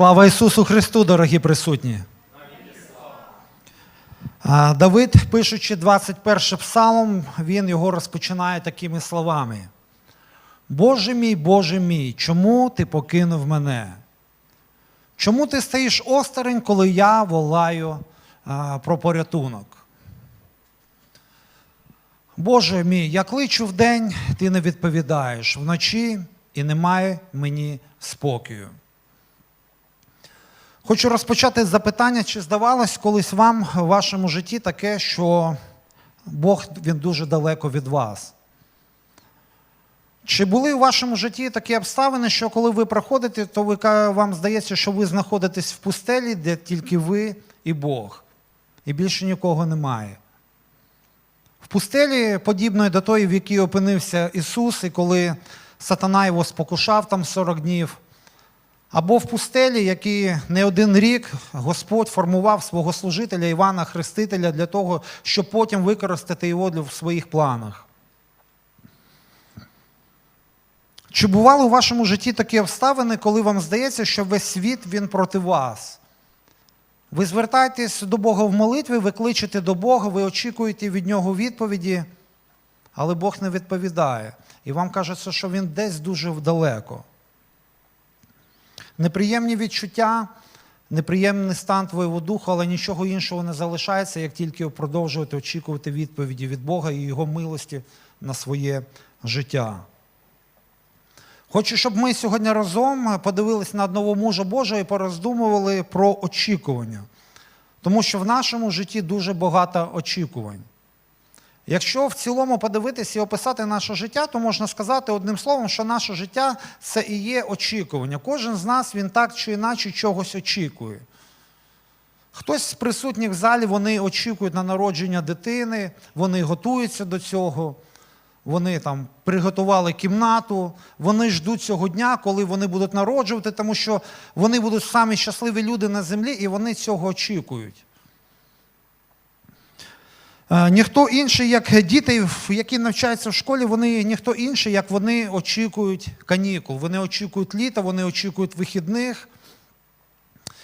Слава Ісусу Христу, дорогі присутні. Давид, пишучи 21 псалом, він його розпочинає такими словами: Боже мій, Боже мій, чому ти покинув мене? Чому ти стоїш осторонь, коли я волаю про порятунок? Боже мій, я кличу вдень, ти не відповідаєш вночі і немає мені спокою. Хочу розпочати з запитання, чи здавалось колись вам в вашому житті таке, що Бог він дуже далеко від вас? Чи були у вашому житті такі обставини, що коли ви проходите, то ви, вам здається, що ви знаходитесь в пустелі, де тільки ви і Бог, і більше нікого немає? В пустелі, подібної до тої, в якій опинився Ісус, і коли сатана його спокушав там 40 днів, або в пустелі, які не один рік Господь формував свого служителя Івана Хрестителя для того, щоб потім використати його в своїх планах. Чи бували у вашому житті такі обставини, коли вам здається, що весь світ він проти вас? Ви звертаєтесь до Бога в молитві, ви кличете до Бога, ви очікуєте від Нього відповіді, але Бог не відповідає. І вам кажеться, що Він десь дуже далеко. Неприємні відчуття, неприємний стан твоєго духу, але нічого іншого не залишається, як тільки продовжувати очікувати відповіді від Бога і Його милості на своє життя. Хочу, щоб ми сьогодні разом подивилися на одного мужа Божого і пороздумували про очікування. Тому що в нашому житті дуже багато очікувань. Якщо в цілому подивитися і описати наше життя, то можна сказати одним словом, що наше життя це і є очікування. Кожен з нас він так чи інакше чогось очікує. Хтось з присутніх в залі вони очікують на народження дитини, вони готуються до цього, вони там приготували кімнату, вони ждуть цього дня, коли вони будуть народжувати, тому що вони будуть самі щасливі люди на землі, і вони цього очікують. Е, Ніхто інший, як діти, які навчаються в школі, вони ніхто інший, як вони очікують канікул. Вони очікують літа, вони очікують вихідних.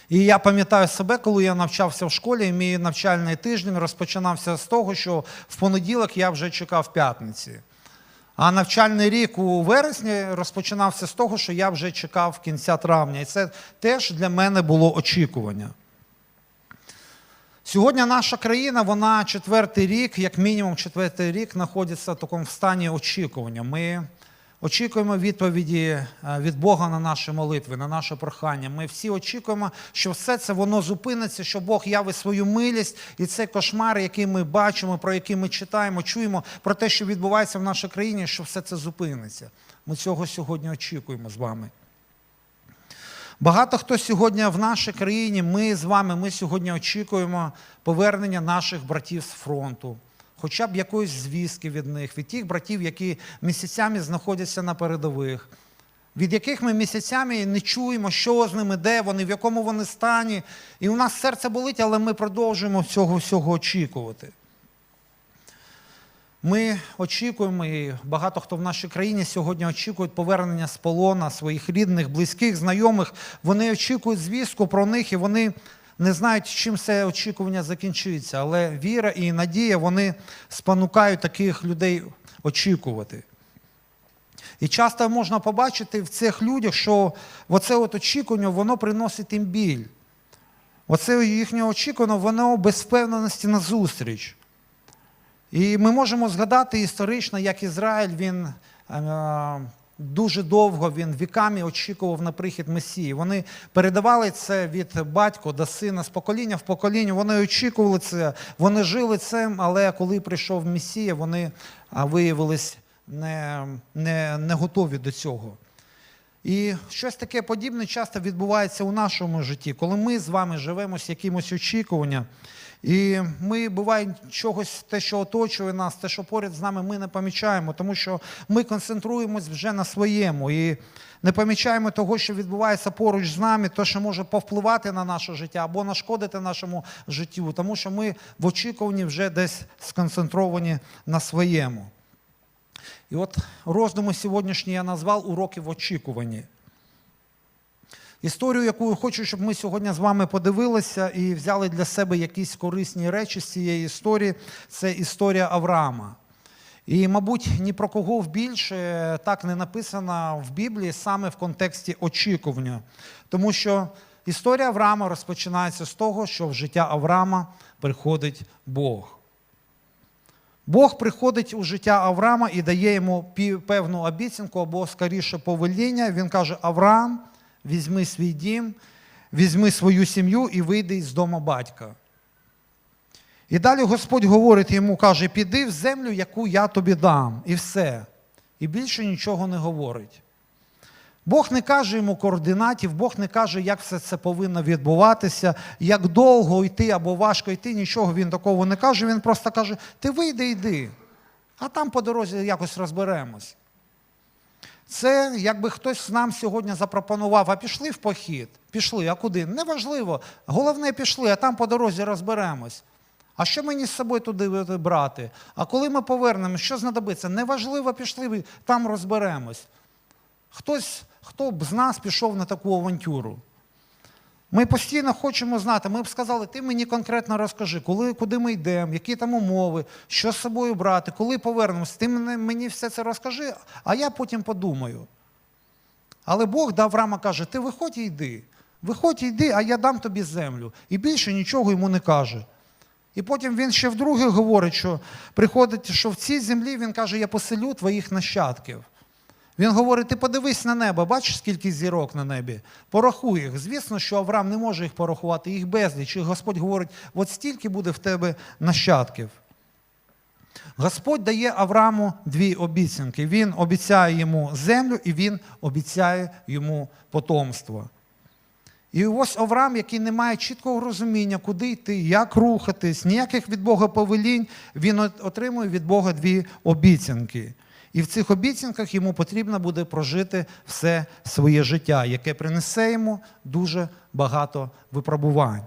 І я пам'ятаю себе, коли я навчався в школі, і мій навчальний тиждень розпочинався з того, що в понеділок я вже чекав п'ятниці. А навчальний рік у вересні розпочинався з того, що я вже чекав кінця травня. І це теж для мене було очікування. Сьогодні наша країна, вона четвертий рік, як мінімум четвертий рік, знаходиться в такому стані очікування. Ми очікуємо відповіді е, від Бога на наші молитви, на наше прохання. Ми всі очікуємо, що все це воно зупиниться, що Бог явить свою милість, і цей кошмар, який ми бачимо, про який ми читаємо, чуємо, про те, що відбувається в нашій країні, що все це зупиниться. Ми цього сьогодні очікуємо з вами. Багато хто сьогодні в нашій країні, ми з вами, ми сьогодні очікуємо повернення наших братів з фронту, хоча б якоїсь звістки від них, від тих братів, які місяцями знаходяться на передових, від яких ми місяцями не чуємо, що з ними, де вони, в якому вони стані. І у нас серце болить, але ми продовжуємо цього всього очікувати. Ми очікуємо, і багато хто в нашій країні сьогодні очікують повернення з полона своїх рідних, близьких, знайомих. Вони очікують звістку про них, і вони не знають, чим це очікування закінчиться. Але віра і надія вони спонукають таких людей очікувати. І часто можна побачити в цих людях, що оце от очікування воно приносить їм біль. Оце їхнє очікування, воно без впевненості на зустріч. І ми можемо згадати історично, як Ізраїль він е, дуже довго, він віками очікував на прихід Месії. Вони передавали це від батька до сина з покоління в покоління. Вони очікували це, вони жили цим, але коли прийшов Месія, вони а, виявились не, не, не готові до цього. І щось таке подібне часто відбувається у нашому житті, коли ми з вами живемо з якимось очікуванням. І ми буває чогось, те, що оточує нас, те, що поряд з нами, ми не помічаємо, тому що ми концентруємось вже на своєму і не помічаємо того, що відбувається поруч з нами, то, що може повпливати на наше життя або нашкодити нашому життю, тому що ми в очікуванні вже десь сконцентровані на своєму. І от роздуми сьогоднішні я назвав уроки в очікуванні. Історію, яку я хочу, щоб ми сьогодні з вами подивилися і взяли для себе якісь корисні речі з цієї історії, це історія Авраама. І, мабуть, ні про кого в більше так не написано в Біблії саме в контексті очікування. Тому що історія Авраама розпочинається з того, що в життя Авраама приходить Бог. Бог приходить у життя Авраама і дає йому певну обіцянку або скоріше повеління. Він каже: Авраам, візьми свій дім, візьми свою сім'ю і вийди з дому батька. І далі Господь говорить йому, каже: піди в землю, яку я тобі дам, і все. І більше нічого не говорить. Бог не каже йому координатів, Бог не каже, як все це повинно відбуватися, як довго йти або важко йти, нічого він такого не каже. Він просто каже: ти вийди, йди, а там по дорозі якось розберемось. Це якби хтось нам сьогодні запропонував, а пішли в похід, пішли, а куди? Неважливо. Головне, пішли, а там по дорозі розберемось. А що мені з собою туди брати? А коли ми повернемось, що знадобиться? Неважливо, пішли, там розберемось. Хтось, хто б з нас пішов на таку авантюру. Ми постійно хочемо знати. Ми б сказали, ти мені конкретно розкажи, коли, куди ми йдемо, які там умови, що з собою брати, коли повернемось. Ти мені, все це розкажи, а я потім подумаю. Але Бог до Авраама каже: ти виходь і йди. Виходь і йди, а я дам тобі землю. І більше нічого йому не каже. І потім він ще вдруге говорить, що приходить, що в цій землі він каже, я поселю твоїх нащадків. Він говорить: ти подивись на небо, бачиш, скільки зірок на небі? Порахуй їх. Звісно, що Авраам не може їх порахувати, їх безліч. І Господь говорить: от стільки буде в тебе нащадків. Господь дає Аврааму дві обіцянки. Він обіцяє йому землю і він обіцяє йому потомство. І ось Авраам, який не має чіткого розуміння, куди йти, як рухатись, ніяких від Бога повелінь, він отримує від Бога дві обіцянки. І в цих обіцянках йому потрібно буде прожити все своє життя, яке принесе йому дуже багато випробувань.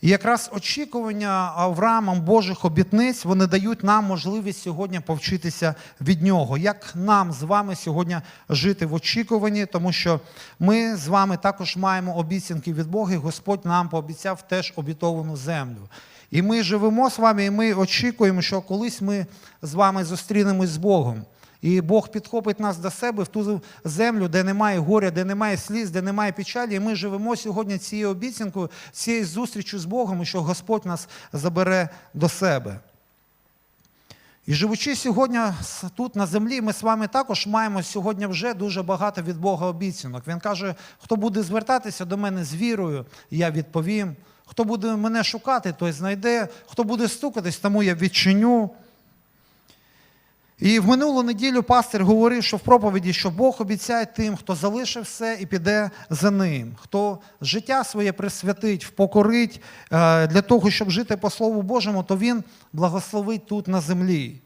І якраз очікування Авраамом Божих обітниць вони дають нам можливість сьогодні повчитися від нього. Як нам з вами сьогодні жити в очікуванні, тому що ми з вами також маємо обіцянки від Бога, і Господь нам пообіцяв теж обітовану землю. І ми живемо з вами, і ми очікуємо, що колись ми з вами зустрінемось з Богом. І Бог підхопить нас до себе в ту землю, де немає горя, де немає сліз, де немає печалі. І ми живемо сьогодні цією обіцянкою, цією зустрічю з Богом, що Господь нас забере до себе. І живучи сьогодні тут на землі, ми з вами також маємо сьогодні вже дуже багато від Бога обіцянок. Він каже: хто буде звертатися до мене з вірою, я відповім. Хто буде мене шукати, той знайде. Хто буде стукатись, тому я відчиню. І в минулу неділю пастир говорив, що в проповіді, що Бог обіцяє тим, хто залишив все і піде за ним, хто життя своє присвятить, впокорить е, для того, щоб жити по Слову Божому, то він благословить тут на землі.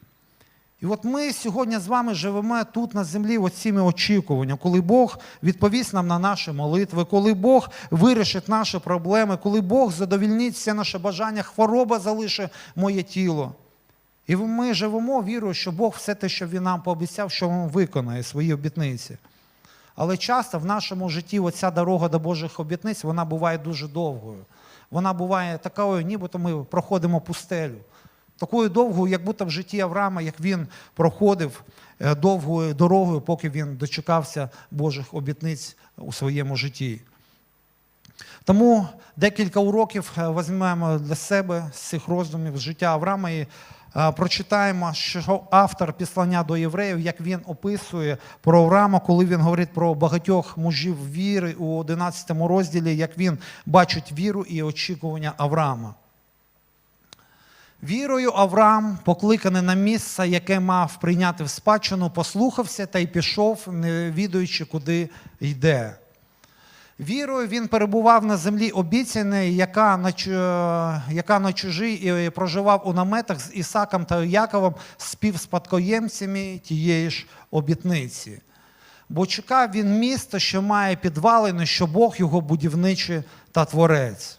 І от ми сьогодні з вами живемо тут на землі от цими очікуваннями, коли Бог відповість нам на наші молитви, коли Бог вирішить наші проблеми, коли Бог задовільнить все наше бажання, хвороба залишить моє тіло. І ми живемо вірою, що Бог все те, що Він нам пообіцяв, що Він виконає свої обітниці. Але часто в нашому житті оця дорога до Божих обітниць вона буває дуже довгою. Вона буває такою, нібито ми проходимо пустелю. Такою довгою, як будто в житті Авраама, як він проходив е, довгою дорогою, поки він дочекався Божих обітниць у своєму житті. Тому декілька уроків е, візьмемо для себе з цих роздумів з життя Авраама і е, прочитаємо, що автор післання до євреїв, як він описує про Авраама, коли він говорить про багатьох мужів віри у 11 розділі, як він бачить віру і очікування Авраама. Вірою Авраам, покликаний на місце, яке мав прийняти в спадщину, послухався та й пішов, не відаючи, куди йде. Вірою він перебував на землі обіцяної, яка на, яка на чужій і проживав у наметах з Ісаком та Яковом, співспадкоємцями тієї ж обітниці. Бо чекав він міста, що має підвалини, що Бог його будівничий та творець.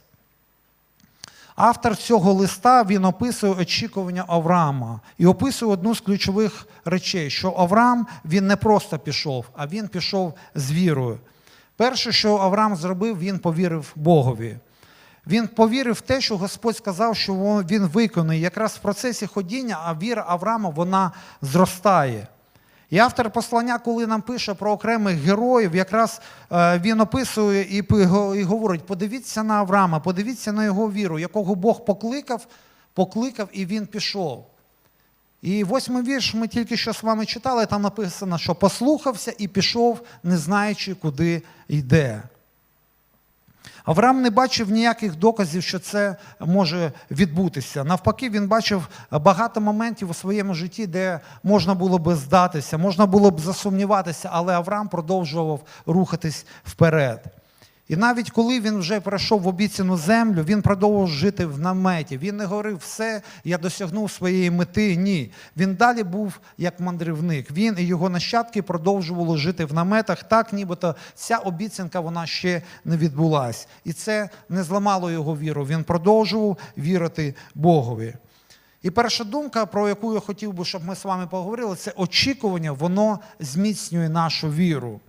Автор цього листа він описує очікування Авраама і описує одну з ключових речей, що Авраам він не просто пішов, а він пішов з вірою. Перше, що Авраам зробив, він повірив Богові. Він повірив в те, що Господь сказав, що він виконує. Якраз в процесі ходіння, а віра Авраама вона зростає. І автор послання, коли нам пише про окремих героїв, якраз е, він описує і, говорить: подивіться на Авраама, подивіться на його віру, якого Бог покликав, покликав і він пішов. І восьмий вірш ми тільки що з вами читали, там написано, що послухався і пішов, не знаючи, куди йде. Авраам не бачив ніяких доказів, що це може відбутися. Навпаки, він бачив багато моментів у своєму житті, де можна було би здатися, можна було б засумніватися, але Авраам продовжував рухатись вперед. І навіть коли він вже перейшов в обіцяну землю, він продовжував жити в наметі. Він не говорив, все, я досягнув своєї мети. Ні. Він далі був як мандрівник. Він і його нащадки продовжували жити в наметах, так нібито ця обіцянка вона ще не відбулась. І це не зламало його віру. Він продовжував вірити Богові. І перша думка, про яку я хотів би, щоб ми з вами поговорили, це очікування, воно зміцнює нашу віру.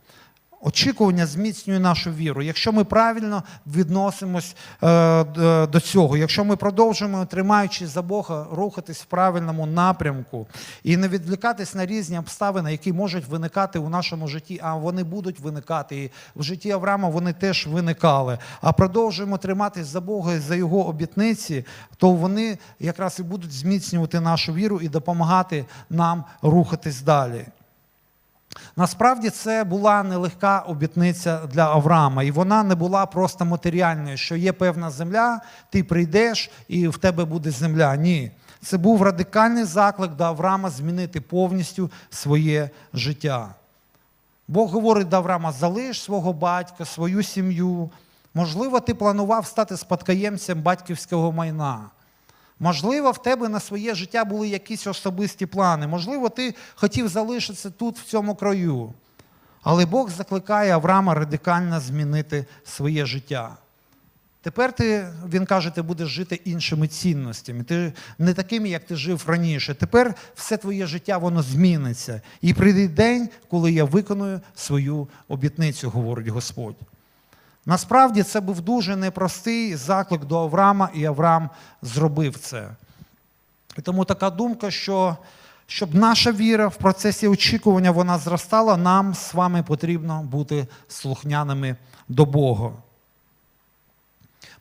Очікування зміцнює нашу віру. Якщо ми правильно відносимось е, до цього, якщо ми продовжуємо, тримаючись за Бога, рухатись в правильному напрямку і не відвлікатись на різні обставини, які можуть виникати у нашому житті, а вони будуть виникати. І в житті Авраама вони теж виникали. А продовжуємо триматись за Бога і за його обітниці, то вони якраз і будуть зміцнювати нашу віру і допомагати нам рухатись далі. Насправді це була нелегка обітниця для Авраама, і вона не була просто матеріальною, що є певна земля, ти прийдеш і в тебе буде земля. Ні. Це був радикальний заклик до Авраама змінити повністю своє життя. Бог говорить до Авраама: залиш свого батька, свою сім'ю. Можливо, ти планував стати спадкоємцем батьківського майна. Можливо, в тебе на своє життя були якісь особисті плани. Можливо, ти хотів залишитися тут, в цьому краю. Але Бог закликає Авраама радикально змінити своє життя. Тепер ти, він каже, ти будеш жити іншими цінностями. Ти не такими, як ти жив раніше. Тепер все твоє життя воно зміниться. І прийде день, коли я виконую свою обітницю, говорить Господь. Насправді це був дуже непростий заклик до Авраама, і Авраам зробив це. І тому така думка, що щоб наша віра в процесі очікування вона зростала, нам з вами потрібно бути слухняними до Бога.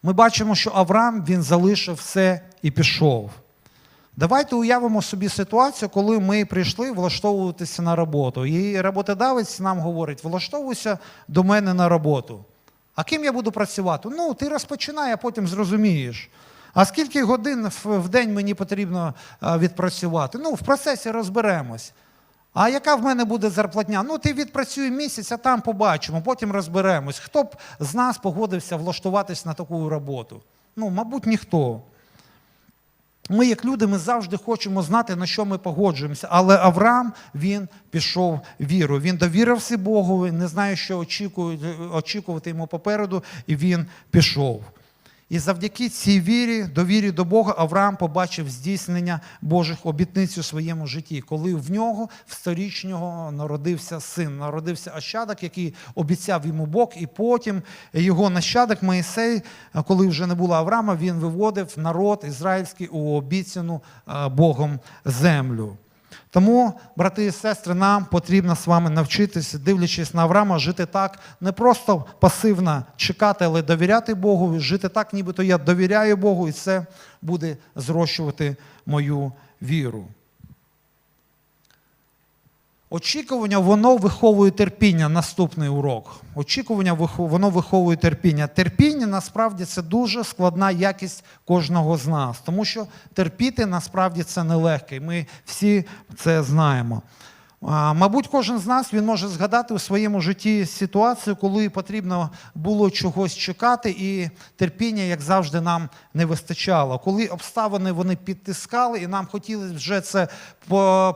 Ми бачимо, що Авраам він залишив все і пішов. Давайте уявимо собі ситуацію, коли ми прийшли влаштовуватися на роботу. І роботодавець нам говорить: влаштовуйся до мене на роботу. А ким я буду працювати? Ну, ти розпочинай, а потім зрозумієш. А скільки годин в день мені потрібно відпрацювати? Ну, в процесі розберемось. А яка в мене буде зарплатня? Ну, ти відпрацюй місяць, а там побачимо, потім розберемось. Хто б з нас погодився влаштуватись на таку роботу? Ну, мабуть, ніхто. Ми, як люди, ми завжди хочемо знати, на що ми погоджуємося. Але Авраам він пішов віру. Він довірився Богу, не знає, що очікувати йому попереду, і він пішов. І завдяки цій вірі, довірі до Бога, Авраам побачив здійснення Божих обітниць у своєму житті, коли в нього в сторічнього народився син, народився ощадок, який обіцяв йому Бог, і потім його нащадок Моїсей, коли вже не було Авраама, він виводив народ ізраїльський у обіцяну е, Богом землю. Тому, брати і сестри, нам потрібно з вами навчитися, дивлячись на Авраама, жити так, не просто пасивно чекати, але довіряти Богу, жити так, нібито я довіряю Богу, і це буде зрощувати мою віру. Очікування воно виховує терпіння. Наступний урок. Очікування воно виховує терпіння. Терпіння насправді це дуже складна якість кожного з нас, тому що терпіти насправді це нелегке. Ми всі це знаємо. Мабуть, кожен з нас він може згадати у своєму житті ситуацію, коли потрібно було чогось чекати, і терпіння, як завжди, нам не вистачало. Коли обставини вони підтискали, і нам хотілося вже це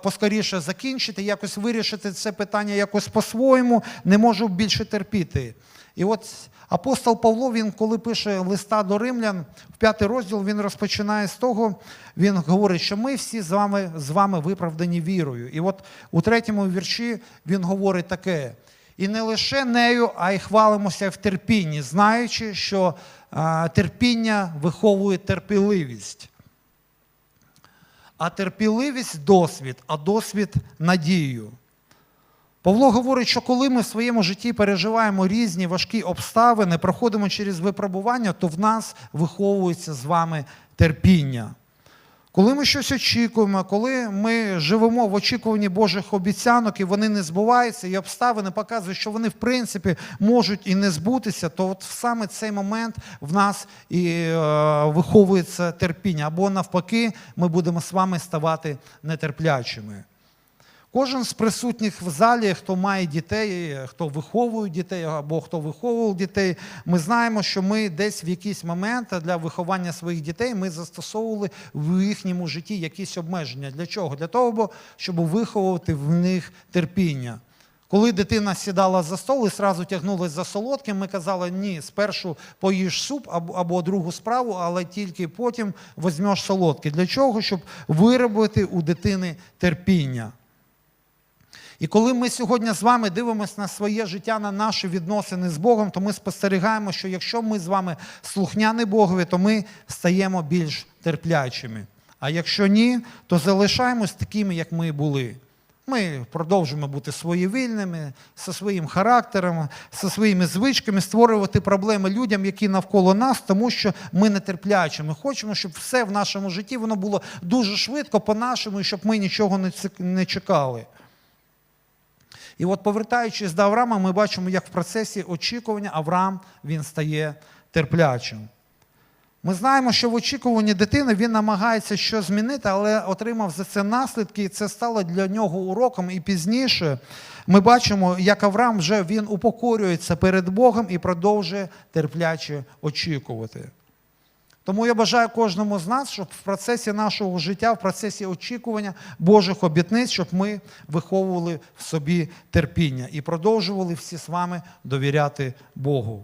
поскоріше закінчити, якось вирішити це питання якось по-своєму, не можу більше терпіти. І от апостол Павло, він коли пише листа до римлян, в п'ятий розділ він розпочинає з того, він говорить, що ми всі з вами, з вами виправдані вірою. І от у третьому вірші він говорить таке. І не лише нею, а й хвалимося в терпінні, знаючи, що терпіння виховує терпеливість. А терпеливість досвід, а досвід надію. Павло говорить, що коли ми в своєму житті переживаємо різні важкі обставини, проходимо через випробування, то в нас виховується з вами терпіння. Коли ми щось очікуємо, коли ми живемо в очікуванні Божих обіцянок і вони не збуваються, і обставини показують, що вони в принципі можуть і не збутися, то от саме цей момент в нас і е, виховується терпіння, або навпаки, ми будемо з вами ставати нетерплячими. Кожен з присутніх в залі, хто має дітей, хто виховує дітей або хто виховував дітей, ми знаємо, що ми десь в якийсь момент для виховання своїх дітей ми застосовували в їхньому житті якісь обмеження. Для чого? Для того, щоб виховувати в них терпіння. Коли дитина сідала за стол і сразу тягнулась за солодким, ми казали, ні, спершу поїж суп або, або другу справу, але тільки потім візьмеш солодке. Для чого? Щоб виробити у дитини терпіння. І коли ми сьогодні з вами дивимося на своє життя, на наші відносини з Богом, то ми спостерігаємо, що якщо ми з вами слухняні Богові, то ми стаємо більш терплячими. А якщо ні, то залишаємось такими, як ми були. Ми продовжуємо бути своєвільними, зі своїм характером, зі своїми звичками, створювати проблеми людям, які навколо нас, тому що ми нетерплячі. Ми хочемо, щоб все в нашому житті воно було дуже швидко по-нашому, і щоб ми нічого не чекали. І от повертаючись до Авраама, ми бачимо, як в процесі очікування Авраам він стає терплячим. Ми знаємо, що в очікуванні дитини він намагається щось змінити, але отримав за це наслідки, і це стало для нього уроком. І пізніше ми бачимо, як Авраам вже він упокорюється перед Богом і продовжує терпляче очікувати. Тому я бажаю кожному з нас, щоб в процесі нашого життя, в процесі очікування Божих обітниць, щоб ми виховували в собі терпіння і продовжували всі з вами довіряти Богу.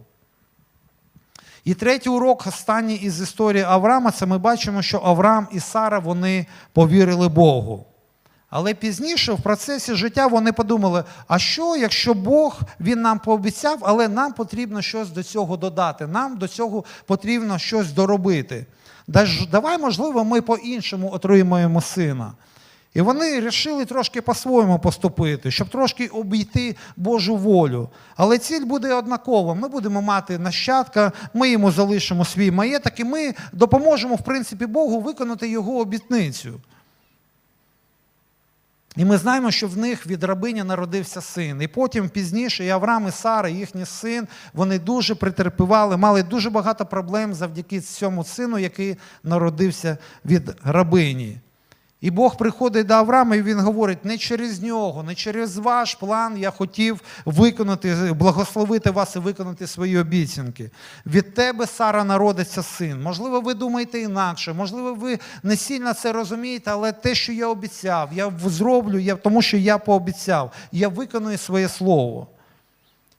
І третій урок, останній із історії Авраама, це ми бачимо, що Авраам і Сара вони повірили Богу. Але пізніше в процесі життя вони подумали: а що, якщо Бог він нам пообіцяв, але нам потрібно щось до цього додати, нам до цього потрібно щось доробити. Давай, можливо, ми по-іншому отримаємо сина. І вони вирішили трошки по-своєму поступити, щоб трошки обійти Божу волю. Але ціль буде однакова. Ми будемо мати нащадка, ми йому залишимо свій маєток, і ми допоможемо, в принципі, Богу виконати його обітницю. І ми знаємо, що в них від рабині народився син. І потім пізніше і Авраам, і Сара, їхній син, вони дуже претерпівали, мали дуже багато проблем завдяки цьому сину, який народився від рабині. І Бог приходить до Авраама, і він говорить: не через нього, не через ваш план я хотів виконати, благословити вас і виконати свої обіцянки. Від тебе, Сара, народиться син. Можливо, ви думаєте інакше, можливо, ви не сильно це розумієте, але те, що я обіцяв, я зроблю, я, тому що я пообіцяв, я виконую своє слово.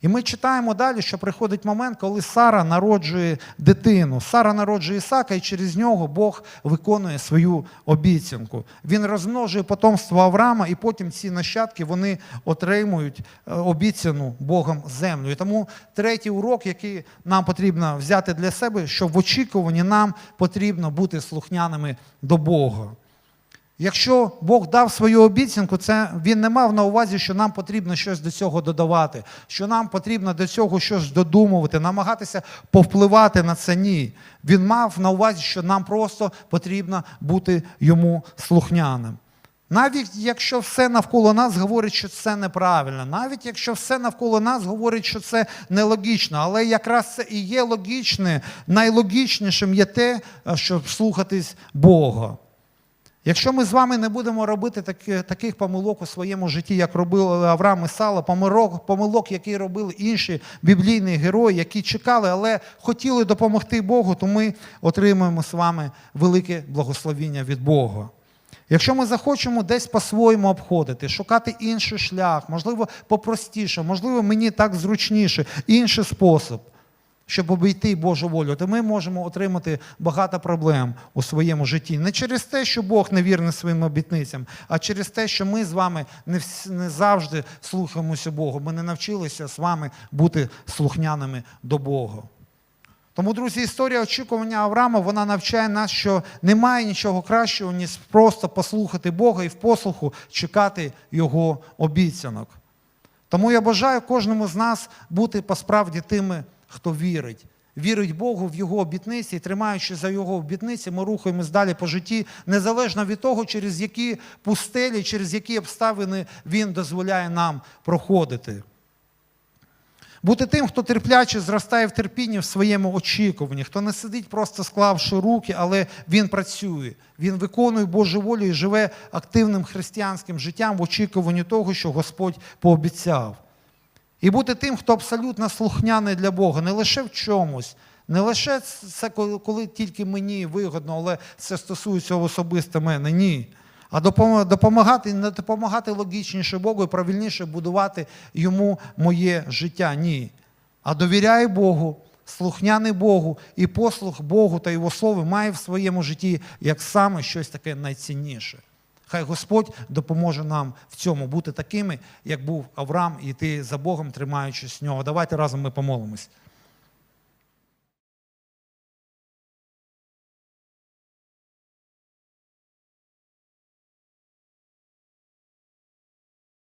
І ми читаємо далі, що приходить момент, коли Сара народжує дитину. Сара народжує Ісака, і через нього Бог виконує свою обіцянку. Він розмножує потомство Авраама, і потім ці нащадки вони отримують е, обіцяну Богом землю. І тому третій урок, який нам потрібно взяти для себе, що в очікуванні нам потрібно бути слухняними до Бога. Якщо Бог дав свою обіцянку, це він не мав на увазі, що нам потрібно щось до цього додавати, що нам потрібно до цього щось додумувати, намагатися повпливати на це. Ні. Він мав на увазі, що нам просто потрібно бути йому слухняним. Навіть якщо все навколо нас говорить, що це неправильно, навіть якщо все навколо нас говорить, що це нелогічно, але якраз це і є логічне, найлогічнішим є те, щоб слухатись Бога. Якщо ми з вами не будемо робити таки, таких помилок у своєму житті, як робили Авраам і Сала, помилок, помилок, які робили інші біблійні герої, які чекали, але хотіли допомогти Богу, то ми отримуємо з вами велике благословіння від Бога. Якщо ми захочемо десь по-своєму обходити, шукати інший шлях, можливо, попростіше, можливо, мені так зручніше, інший спосіб. Щоб обійти Божу волю, то ми можемо отримати багато проблем у своєму житті. Не через те, що Бог не вірний своїм обітницям, а через те, що ми з вами не, не завжди слухаємося Богу. Ми не навчилися з вами бути слухняними до Бога. Тому, друзі, історія очікування Авраама вона навчає нас, що немає нічого кращого, ніж просто послухати Бога і в послуху чекати Його обіцянок. Тому я бажаю кожному з нас бути посправді тими, хто вірить. Вірить Богу в Його обітниці і тримаючи за Його обітниці, ми рухаємось далі по житті, незалежно від того, через які пустелі, через які обставини Він дозволяє нам проходити. Бути тим, хто терпляче зростає в терпінні в своєму очікуванні, хто не сидить просто склавши руки, але він працює, він виконує Божу волю і живе активним християнським життям в очікуванні того, що Господь пообіцяв. І бути тим, хто абсолютно слухняний для Бога, не лише в чомусь, не лише це коли, тільки мені вигодно, але це стосується особисто мене. Ні. А допомагати, не допомагати логічніше Богу і правильніше будувати йому моє життя. Ні. А довіряй Богу, слухняний Богу, і послух Богу та Його Слову має в своєму житті як саме щось таке найцінніше. Хай Господь допоможе нам в цьому бути такими, як був Авраам, і йти за Богом, тримаючись нього. Давайте разом ми помолимось.